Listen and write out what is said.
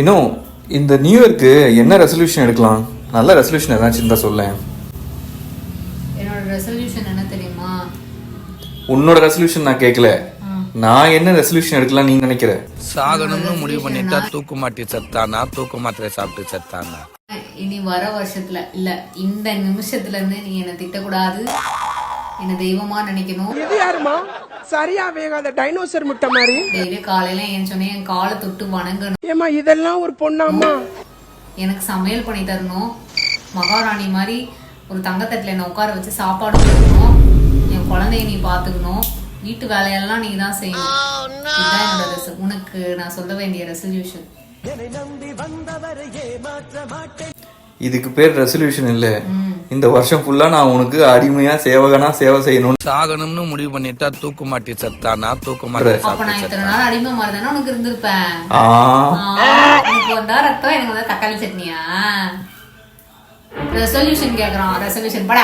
இன்னும் இந்த நியூ இயர்க்கு என்ன ரெசல்யூஷன் எடுக்கலாம்? நல்ல ரெசல்யூஷன் ஏதாச்சும் இருந்தா சொல்லேன். என்னோட ரெசல்யூஷன் என்ன தெரியுமா? உன்னோட ரெசல்யூஷன் நான் கேட்கல நான் என்ன ரெசல்யூஷன் எடுக்கலாம் நீ நினைக்கிற? சாகணும்னு முடிவு பண்ணிட்டா தூக்கு மாட்டி செத்தானா? தூக்கு மாத்திரை சாப்பிட்டு செத்தானா? இனி வர வருஷத்துல இல்ல இந்த நிமிஷத்துல இருந்து நீ என்னை திட்டக்கூடாது. என்ன தெய்வமா நினைக்கணும். இது யாருமா? சரியா வேகாத டைனோசர் முட்டை மாதிரி. டெய்லி காலையில சொன்னேன் என் காலை தொட்டு வணங்கணும். ஏமா இதெல்லாம் ஒரு பொண்ணாமா எனக்கு சமையல் பண்ணி தரணும். மகாராணி மாதிரி ஒரு தங்கத்தட்டுல என்னை உட்கார வச்சு சாப்பாடு கொடுக்கணும். என் குழந்தைய நீ பாத்துக்கணும் வீட்டு வேலையெல்லாம் நீ தான் செய்யணும். இதுதான் என்னோட res- உனக்கு நான் சொல்ல வேண்டிய ரெசல்யூஷன் இதுக்கு பேர் ரெசல்யூஷன் இல்ல. இந்த வருஷம் ஃபுல்லா நான் உனக்கு அடிமையா சேவகனா சேவை செய்யணும் சாகணும்னு முடிவு பண்ணிட்டா தூக்கு மாட்டி செத்தானா? தூக்கு மாத்திரை அப்ப நான் இத்தனை நாள் அடிமை மாதிரி தானே உனக்கு இருந்திருப்பேன்? உனக்கு வந்தா ரத்தம் எனக்கு வந்தா தக்காளி சட்னியா? ரெசல்யூஷன் கேக்குறான் ரெசல்யூஷன் பட.